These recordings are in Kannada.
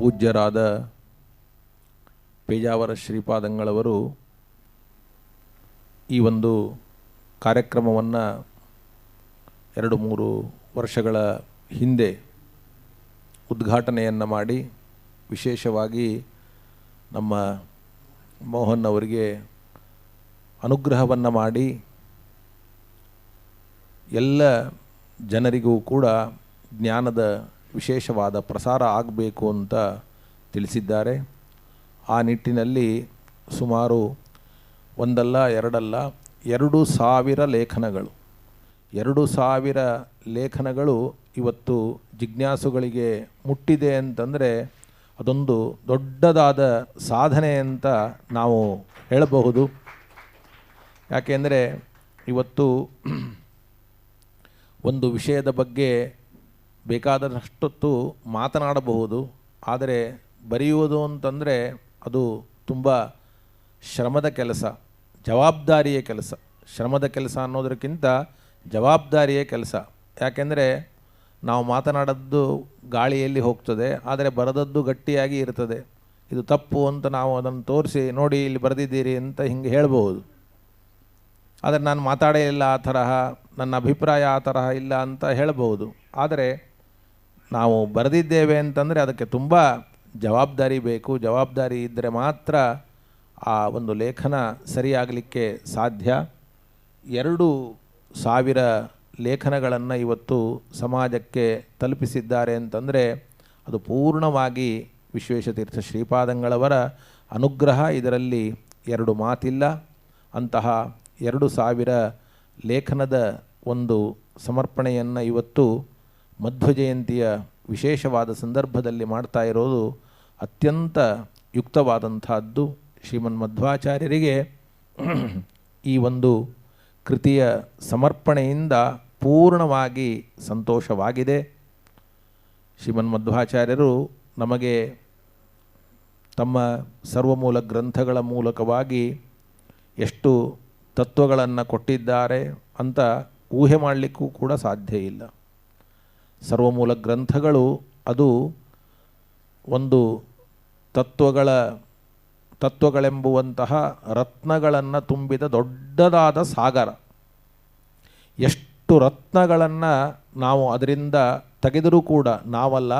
ಪೂಜ್ಯರಾದ ಪೇಜಾವರ ಶ್ರೀಪಾದಂಗಳವರು ಈ ಒಂದು ಕಾರ್ಯಕ್ರಮವನ್ನು ಎರಡು ಮೂರು ವರ್ಷಗಳ ಹಿಂದೆ ಉದ್ಘಾಟನೆಯನ್ನು ಮಾಡಿ ವಿಶೇಷವಾಗಿ ನಮ್ಮ ಮೋಹನ್ ಅವರಿಗೆ ಅನುಗ್ರಹವನ್ನು ಮಾಡಿ ಎಲ್ಲ ಜನರಿಗೂ ಕೂಡ ಜ್ಞಾನದ ವಿಶೇಷವಾದ ಪ್ರಸಾರ ಆಗಬೇಕು ಅಂತ ತಿಳಿಸಿದ್ದಾರೆ. ಆ ನಿಟ್ಟಿನಲ್ಲಿ ಸುಮಾರು ಒಂದಲ್ಲ, ಎರಡಲ್ಲ, ಎರಡು ಸಾವಿರ ಲೇಖನಗಳು. ಎರಡು ಸಾವಿರ ಲೇಖನಗಳು ಇವತ್ತು ಜಿಜ್ಞಾಸುಗಳಿಗೆ ಮುಟ್ಟಿದೆ ಅಂತಂದರೆ ಅದೊಂದು ದೊಡ್ಡದಾದ ಸಾಧನೆ ಅಂತ ನಾವು ಹೇಳಬಹುದು. ಯಾಕೆಂದರೆ ಇವತ್ತು ಒಂದು ವಿಷಯದ ಬಗ್ಗೆ ಬೇಕಾದಷ್ಟೊತ್ತು ಮಾತನಾಡಬಹುದು, ಆದರೆ ಬರೆಯುವುದು ಅಂತಂದರೆ ಅದು ತುಂಬ ಶ್ರಮದ ಕೆಲಸ, ಜವಾಬ್ದಾರಿಯ ಕೆಲಸ. ಶ್ರಮದ ಕೆಲಸ ಅನ್ನೋದಕ್ಕಿಂತ ಜವಾಬ್ದಾರಿಯ ಕೆಲಸ. ಯಾಕೆಂದರೆ ನಾವು ಮಾತನಾಡದ್ದು ಗಾಳಿಯಲ್ಲಿ ಹೋಗ್ತದೆ, ಆದರೆ ಬರೆದದ್ದು ಗಟ್ಟಿಯಾಗಿ ಇರ್ತದೆ. ಇದು ತಪ್ಪು ಅಂತ ನಾವು ಅದನ್ನು ತೋರಿಸಿ ನೋಡಿ ಇಲ್ಲಿ ಬರೆದಿದ್ದೀರಿ ಅಂತ ಹಿಂಗೆ ಹೇಳಬಹುದು. ಆದರೆ ನಾನು ಮಾತಾಡೇ ಇಲ್ಲ ಆ ತರಹ, ನನ್ನ ಅಭಿಪ್ರಾಯ ಆ ತರಹ ಇಲ್ಲ ಅಂತ ಹೇಳಬಹುದು. ಆದರೆ ನಾವು ಬರೆದಿದ್ದೇವೆ ಅಂತಂದರೆ ಅದಕ್ಕೆ ತುಂಬ ಜವಾಬ್ದಾರಿ ಬೇಕು. ಜವಾಬ್ದಾರಿ ಇದ್ದರೆ ಮಾತ್ರ ಆ ಒಂದು ಲೇಖನ ಸರಿಯಾಗಲಿಕ್ಕೆ ಸಾಧ್ಯ. ಎರಡು ಸಾವಿರ ಲೇಖನಗಳನ್ನು ಇವತ್ತು ಸಮಾಜಕ್ಕೆ ತಲುಪಿಸಿದ್ದಾರೆ ಅಂತಂದರೆ ಅದು ಪೂರ್ಣವಾಗಿ ವಿಶ್ವೇಶತೀರ್ಥ ಶ್ರೀಪಾದಂಗಳವರ ಅನುಗ್ರಹ. ಇದರಲ್ಲಿ ಎರಡು ಮಾತಿಲ್ಲ. ಅಂತಹ ಎರಡು ಸಾವಿರ ಲೇಖನದ ಒಂದು ಸಮರ್ಪಣೆಯನ್ನು ಇವತ್ತು ಮಧ್ವ ಜಯಂತಿಯ ವಿಶೇಷವಾದ ಸಂದರ್ಭದಲ್ಲಿ ಮಾಡ್ತಾ ಇರೋದು ಅತ್ಯಂತ ಶ್ರೀಮನ್ ಮಧ್ವಾಚಾರ್ಯರಿಗೆ ಈ ಒಂದು ಕೃತಿಯ ಸಮರ್ಪಣೆಯಿಂದ ಪೂರ್ಣವಾಗಿ ಸಂತೋಷವಾಗಿದೆ. ಶ್ರೀಮನ್ ಮಧ್ವಾಚಾರ್ಯರು ನಮಗೆ ತಮ್ಮ ಸರ್ವಮೂಲ ಗ್ರಂಥಗಳ ಮೂಲಕವಾಗಿ ಎಷ್ಟು ತತ್ವಗಳನ್ನು ಕೊಟ್ಟಿದ್ದಾರೆ ಅಂತ ಊಹೆ ಮಾಡಲಿಕ್ಕೂ ಕೂಡ ಸಾಧ್ಯ ಇಲ್ಲ. ಸರ್ವಮೂಲ ಗ್ರಂಥಗಳು ಅದು ಒಂದು ತತ್ವಗಳ ತತ್ವಗಳೆಂಬುವಂತಹ ರತ್ನಗಳನ್ನು ತುಂಬಿದ ದೊಡ್ಡದಾದ ಸಾಗರ. ಎಷ್ಟು ರತ್ನಗಳನ್ನು ನಾವು ಅದರಿಂದ ತೆಗೆದರೂ ಕೂಡ ನಾವಲ್ಲ,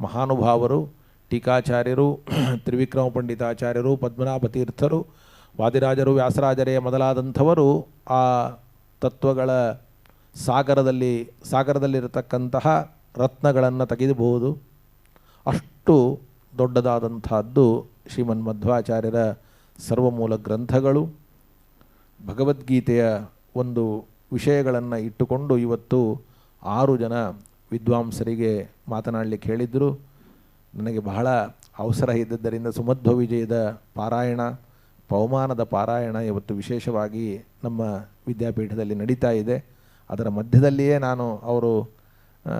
ಮಹಾನುಭಾವರು, ಟೀಕಾಚಾರ್ಯರು, ತ್ರಿವಿಕ್ರಮ ಪಂಡಿತಾಚಾರ್ಯರು ಪದ್ಮನಾಭ ತೀರ್ಥರು ವಾದಿರಾಜರು, ವ್ಯಾಸರಾಜರೇ ಮೊದಲಾದಂಥವರು ಆ ತತ್ವಗಳ ಸಾಗರದಲ್ಲಿ, ಸಾಗರದಲ್ಲಿರತಕ್ಕಂತಹ ರತ್ನಗಳನ್ನು ತೆಗೆಯಬಹುದು ಅಷ್ಟು ದೊಡ್ಡದಾದಂತಹದ್ದು ಶ್ರೀಮನ್ ಮಧ್ವಾಚಾರ್ಯರ ಸರ್ವಮೂಲ ಗ್ರಂಥಗಳು. ಭಗವದ್ಗೀತೆಯ ಒಂದು ವಿಷಯಗಳನ್ನು ಇಟ್ಟುಕೊಂಡು ಇವತ್ತು ಆರು ಜನ ವಿದ್ವಾಂಸರಿಗೆ ಮಾತನಾಡಲಿಕ್ಕೆ ಹೇಳಿದ್ದರು ನನಗೆ ಬಹಳ ಅವಸರ ಇದ್ದದ್ದರಿಂದ ಸುಮಧ್ವ ವಿಜಯದ ಪಾರಾಯಣ, ಪವಮಾನದ ಪಾರಾಯಣ ಇವತ್ತು ವಿಶೇಷವಾಗಿ ನಮ್ಮ ವಿದ್ಯಾಪೀಠದಲ್ಲಿ ನಡೀತಾ ಇದೆ. ಅದರ ಮಧ್ಯದಲ್ಲಿಯೇ ನಾನು ಅವರು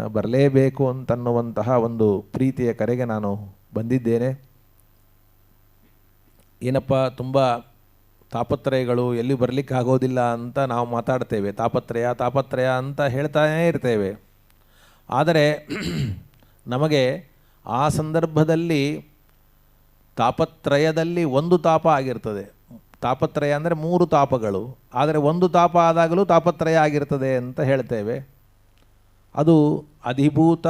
ಬರಲೇಬೇಕು ಅಂತನ್ನುವಂತಹ ಒಂದು ಪ್ರೀತಿಯ ಕರೆಗೆ ನಾನು ಬಂದಿದ್ದೇನೆ. ಏನಪ್ಪ, ತುಂಬ ತಾಪತ್ರಯಗಳು ಎಲ್ಲಿ ಬರಲಿಕ್ಕೆ ಆಗೋದಿಲ್ಲ ಅಂತ ನಾವು ಮಾತಾಡ್ತೇವೆ. ತಾಪತ್ರಯ ತಾಪತ್ರಯ ಅಂತ ಹೇಳ್ತಾನೇ ಇರ್ತೇವೆ. ಆದರೆ, ನಮಗೆ ಆ ಸಂದರ್ಭದಲ್ಲಿ ತಾಪತ್ರಯದಲ್ಲಿ ಒಂದು ತಾಪ ಆಗಿರ್ತದೆ. ತಾಪತ್ರಯ ಅಂದರೆ ಮೂರು ತಾಪಗಳು. ಆದರೆ ಒಂದು ತಾಪ ಆದಾಗಲೂ ತಾಪತ್ರಯ ಆಗಿರ್ತದೆ ಅಂತ ಹೇಳ್ತೇವೆ. ಅದು ಅಧಿಭೂತ,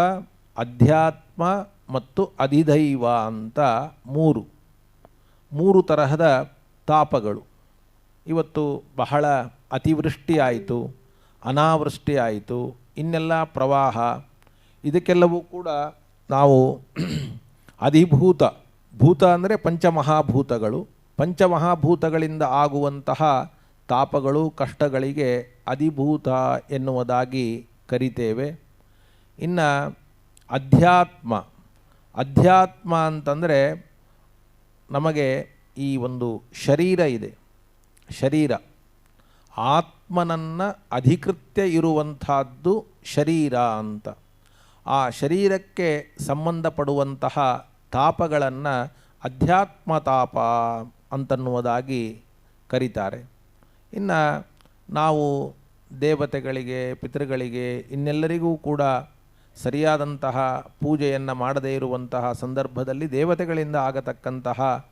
ಅಧ್ಯಾತ್ಮ ಮತ್ತು ಅಧಿದೈವ ಅಂತ ಮೂರು. ಮೂರು ತರಹದ ತಾಪಗಳು. ಇವತ್ತು ಬಹಳ ಅತಿವೃಷ್ಟಿ ಆಯಿತು ಅನಾವೃಷ್ಟಿ ಇನ್ನೆಲ್ಲ ಪ್ರವಾಹ. ಇದಕ್ಕೆಲ್ಲವೂ ಕೂಡ ನಾವು ಅಧಿಭೂತ, ಭೂತ ಅಂದರೆ ಪಂಚಮಹಾಭೂತಗಳು. ಪಂಚಮಹಾಭೂತಗಳಿಂದ ಆಗುವಂತಹ ತಾಪಗಳು, ಕಷ್ಟಗಳಿಗೆ ಅಧಿಭೂತ ಎನ್ನುವುದಾಗಿ ಕರಿತೇವೆ. ಇನ್ನು ಅಧ್ಯಾತ್ಮ ಅಧ್ಯಾತ್ಮ ಅಂತಂದರೆ ನಮಗೆ ಈ ಒಂದು ಶರೀರ ಇದೆ. ಶರೀರ, ಆತ್ಮನನ್ನು ಅಧಿಕೃತ್ಯ ಇರುವಂತಹದ್ದು ಶರೀರ ಅಂತ. ಆ ಶರೀರಕ್ಕೆ ಸಂಬಂಧಪಡುವಂತಹ ತಾಪಗಳನ್ನು ಅಧ್ಯಾತ್ಮ ತಾಪ ಅಂತನ್ನುವುದಾಗಿ ಕರೀತಾರೆ. ಇನ್ನು ನಾವು ದೇವತೆಗಳಿಗೆ, ಪಿತೃಗಳಿಗೆ ಇನ್ನೆಲ್ಲರಿಗೂ ಕೂಡ ಸರಿಯಾದಂತಹ ಪೂಜೆಯನ್ನು ಮಾಡದೇ ಇರುವಂತಹ ಸಂದರ್ಭದಲ್ಲಿ ದೇವತೆಗಳಿಂದ ಆಗತಕ್ಕಂತಹ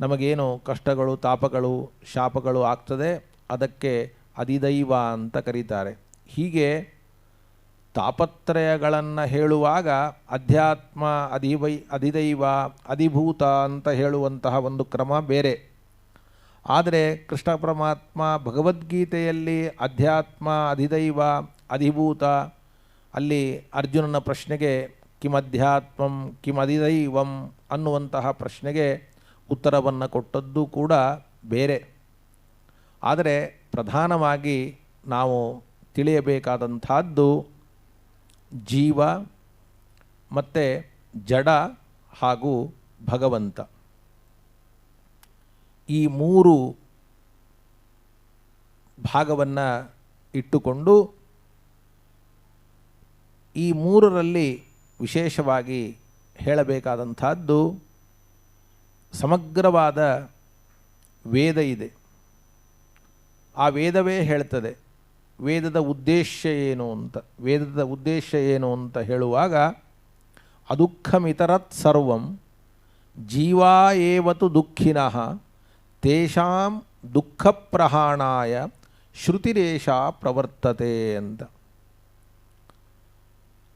ನಮಗೇನು ಕಷ್ಟಗಳು, ತಾಪಗಳು, ಶಾಪಗಳು ಆಗ್ತದೆ, ಅದಕ್ಕೆ ಅಧಿದೈವ ಅಂತ ಕರೀತಾರೆ. ಹೀಗೆ ತಾಪತ್ರಯಗಳನ್ನು ಹೇಳುವಾಗ ಅಧ್ಯಾತ್ಮ ಅಧಿವೈ ಅಧಿದೈವ ಅಧಿಭೂತ ಅಂತ ಹೇಳುವಂತಹ ಒಂದು ಕ್ರಮ ಬೇರೆ. ಆದರೆ ಕೃಷ್ಣ ಪರಮಾತ್ಮ ಭಗವದ್ಗೀತೆಯಲ್ಲಿ ಅಧ್ಯಾತ್ಮ, ಅಧಿದೈವ, ಅಧಿಭೂತ, ಅಲ್ಲಿ ಅರ್ಜುನನ ಪ್ರಶ್ನೆಗೆ ಕಿಮಧ್ಯಾತ್ಮಂ, ಕಿಮಧಿದೈವಂ ಅನ್ನುವಂತಹ ಪ್ರಶ್ನೆಗೆ ಉತ್ತರವನ್ನು ಕೊಟ್ಟದ್ದು ಕೂಡ ಬೇರೆ. ಆದರೆ ಪ್ರಧಾನವಾಗಿ ನಾವು ತಿಳಿಯಬೇಕಾದಂಥದ್ದು ಜೀವ ಮತ್ತು ಜಡ ಹಾಗೂ ಭಗವಂತ. ಈ ಮೂರು ಭಾಗವನ್ನು ಇಟ್ಟುಕೊಂಡು ಈ ಮೂರರಲ್ಲಿ ವಿಶೇಷವಾಗಿ ಹೇಳಬೇಕಾದಂಥದ್ದು ಸಮಗ್ರವಾದ ವೇದ ಇದೆ. ಆ ವೇದವೇ ಹೇಳ್ತದೆ ವೇದದ ಉದ್ದೇಶ ಏನು ಅಂತ, ವೇದದ ಉದ್ದೇಶ ಏನು ಅಂತ ಹೇಳುವಾಗ, ಅದುಃಖಮಿತರತ್ ಸರ್ವಂ, ಜೀವಾ ಏವತು ದುಃಖಿನಃ, ತೇಷಾಂ ದುಃಖ ಪ್ರಹಾಣಾಯ ಶ್ರುತಿರೇಷ ಪ್ರವರ್ತತೆ ಅಂತ.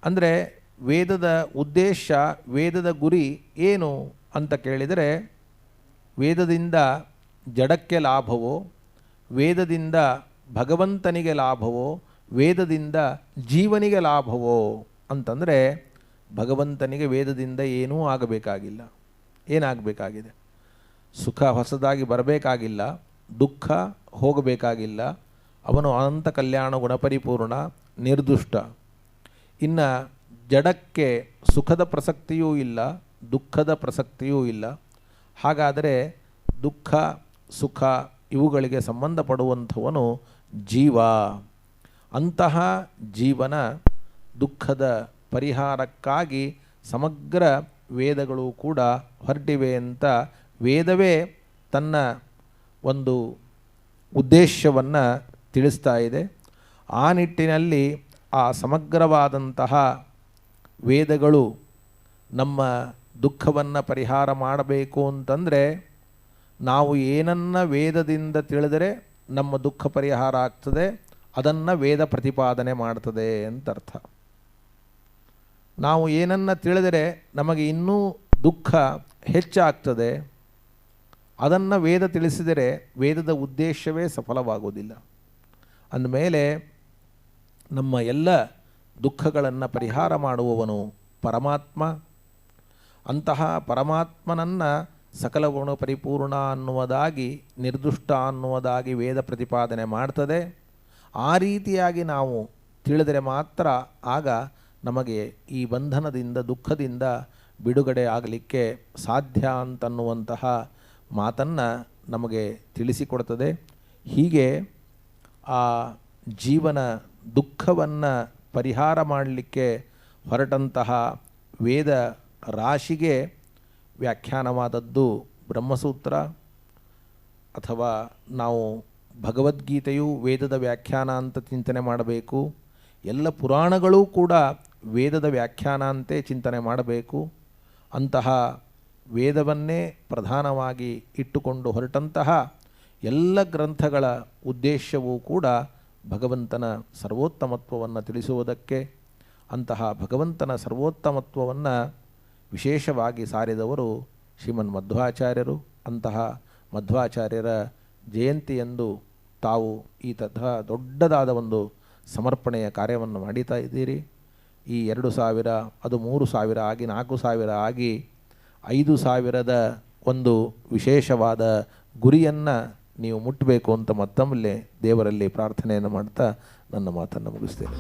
ಅಂದರೆ ವೇದದ ಉದ್ದೇಶ, ವೇದದ ಗುರಿ ಏನು ಅಂತ ಕೇಳಿದರೆ, ವೇದದಿಂದ ಜಡಕ್ಕೆ ಲಾಭವೋ, ವೇದದಿಂದ ಭಗವಂತನಿಗೆ ಲಾಭವೋ? ವೇದದಿಂದ ಜೀವನಿಗೆ ಲಾಭವೋ? ಅಂತಂದರೆ ಭಗವಂತನಿಗೆ ವೇದದಿಂದ ಏನೂ ಆಗಬೇಕಾಗಿಲ್ಲ. ಏನಾಗಬೇಕಾಗಿದೆ? ಸುಖ ಹೊಸದಾಗಿ ಬರಬೇಕಾಗಿಲ್ಲ. ದುಃಖ ಹೋಗಬೇಕಾಗಿಲ್ಲ. ಅವನು ಅನಂತ ಕಲ್ಯಾಣ ಗುಣಪರಿಪೂರ್ಣ, ನಿರ್ದುಷ್ಟ. ಇನ್ನು ಜಡಕ್ಕೆ ಸುಖದ ಪ್ರಸಕ್ತಿಯೂ ಇಲ್ಲ, ದುಃಖದ ಪ್ರಸಕ್ತಿಯೂ ಇಲ್ಲ. ಹಾಗಾದರೆ ದುಃಖ, ಸುಖ ಇವುಗಳಿಗೆ ಸಂಬಂಧಪಡುವಂಥವನು ಜೀವ, ಅಂತಹ ಜೀವನ ದುಃಖದ ಪರಿಹಾರಕ್ಕಾಗಿ ಸಮಗ್ರ ವೇದಗಳು ಕೂಡ ಹೊರಟಿವೆ ಅಂತ ವೇದವೇ ತನ್ನ ಒಂದು ಉದ್ದೇಶವನ್ನು ತಿಳಿಸ್ತಾ ಇದೆ. ಆ ನಿಟ್ಟಿನಲ್ಲಿ ಆ ಸಮಗ್ರವಾದಂತಹ ವೇದಗಳು ನಮ್ಮ ದುಃಖವನ್ನು ಪರಿಹಾರ ಮಾಡಬೇಕು ಅಂತಂದರೆ ನಾವು ಏನನ್ನ ವೇದದಿಂದ ತಿಳಿದರೆ ನಮ್ಮ ದುಃಖ ಪರಿಹಾರ ಆಗ್ತದೆ, ಅದನ್ನು ವೇದ ಪ್ರತಿಪಾದನೆ ಮಾಡ್ತದೆ ಅಂತ ಅರ್ಥ. ನಾವು ಏನನ್ನ ತಿಳಿದರೆ ನಮಗೆ ಇನ್ನೂ ದುಃಖ ಹೆಚ್ಚಾಗ್ತದೆ, ಅದನ್ನು ವೇದ ತಿಳಿಸಿದರೆ ವೇದದ ಉದ್ದೇಶವೇ ಸಫಲವಾಗುವುದಿಲ್ಲ ಅಂದಮೇಲೆ ನಮ್ಮ ಎಲ್ಲ ದುಃಖಗಳನ್ನು ಪರಿಹಾರ ಮಾಡುವವನು ಪರಮಾತ್ಮ. ಅಂತಹ ಪರಮಾತ್ಮನನ್ನು ಸಕಲ ಗುಣ ಪರಿಪೂರ್ಣ ಅನ್ನುವುದಾಗಿ, ನಿರ್ದುಷ್ಟ ಅನ್ನುವುದಾಗಿ ವೇದ ಪ್ರತಿಪಾದನೆ ಮಾಡ್ತದೆ. ಆ ರೀತಿಯಾಗಿ ನಾವು ತಿಳಿದರೆ ಮಾತ್ರ ಆಗ ನಮಗೆ ಈ ಬಂಧನದಿಂದ, ದುಃಖದಿಂದ ಬಿಡುಗಡೆ ಆಗಲಿಕ್ಕೆ ಸಾಧ್ಯ ಅಂತನ್ನುವಂತಹ ಮಾತನ್ನು ನಮಗೆ ತಿಳಿಸಿಕೊಡ್ತದೆ. ಹೀಗೆ ಆ ಜೀವನ ದುಃಖವನ್ನು ಪರಿಹಾರ ಮಾಡಲಿಕ್ಕೆ ಹೊರಟಂತಹ ವೇದ ರಾಶಿಗೆ ವ್ಯಾಖ್ಯಾನವಾದದ್ದು ಬ್ರಹ್ಮಸೂತ್ರ ಅಥವಾ ನಾವು ಭಗವದ್ಗೀತೆಯು ವೇದದ ವ್ಯಾಖ್ಯಾನ ಅಂತ ಚಿಂತನೆ ಮಾಡಬೇಕು, ಎಲ್ಲ ಪುರಾಣಗಳೂ ಕೂಡ ವೇದದ ವ್ಯಾಖ್ಯಾನ ಅಂತೆ ಚಿಂತನೆ ಮಾಡಬೇಕು. ಅಂತಹ ವೇದವನ್ನೇ ಪ್ರಧಾನವಾಗಿ ಇಟ್ಟುಕೊಂಡು ಹೊರಟಂತಹ ಎಲ್ಲ ಗ್ರಂಥಗಳ ಉದ್ದೇಶವೂ ಕೂಡ ಭಗವಂತನ ಸರ್ವೋತ್ತಮತ್ವವನ್ನು ತಿಳಿಸುವುದಕ್ಕೆ, ಅಂತಹ ಭಗವಂತನ ಸರ್ವೋತ್ತಮತ್ವವನ್ನು ವಿಶೇಷವಾಗಿ ಸಾರಿದವರು ಶ್ರೀಮನ್ ಮಧ್ವಾಚಾರ್ಯರು. ಅಂತಹ ಮಧ್ವಾಚಾರ್ಯರ ಜಯಂತಿಯಂದು ತಾವು ಈ ತಥಾ ದೊಡ್ಡದಾದ ಒಂದು ಸಮರ್ಪಣೆಯ ಕಾರ್ಯವನ್ನು ಮಾಡೀತಾ ಇದ್ದೀರಿ. ಈ ಎರಡು ಸಾವಿರ, ಅದು ಮೂರು ಸಾವಿರ ಆಗಿ, ನಾಲ್ಕು ಸಾವಿರ ಆಗಿ, ಐದು ಸಾವಿರದ ಒಂದು ವಿಶೇಷವಾದ ಗುರಿಯನ್ನು ನೀವು ಮುಟ್ಟಬೇಕು ಅಂತ ಮತ್ತೊಮ್ಮೆ ದೇವರಲ್ಲಿ ಪ್ರಾರ್ಥನೆಯನ್ನು ಮಾಡ್ತಾ ನನ್ನ ಮಾತನ್ನು ಮುಗಿಸ್ತೇನೆ.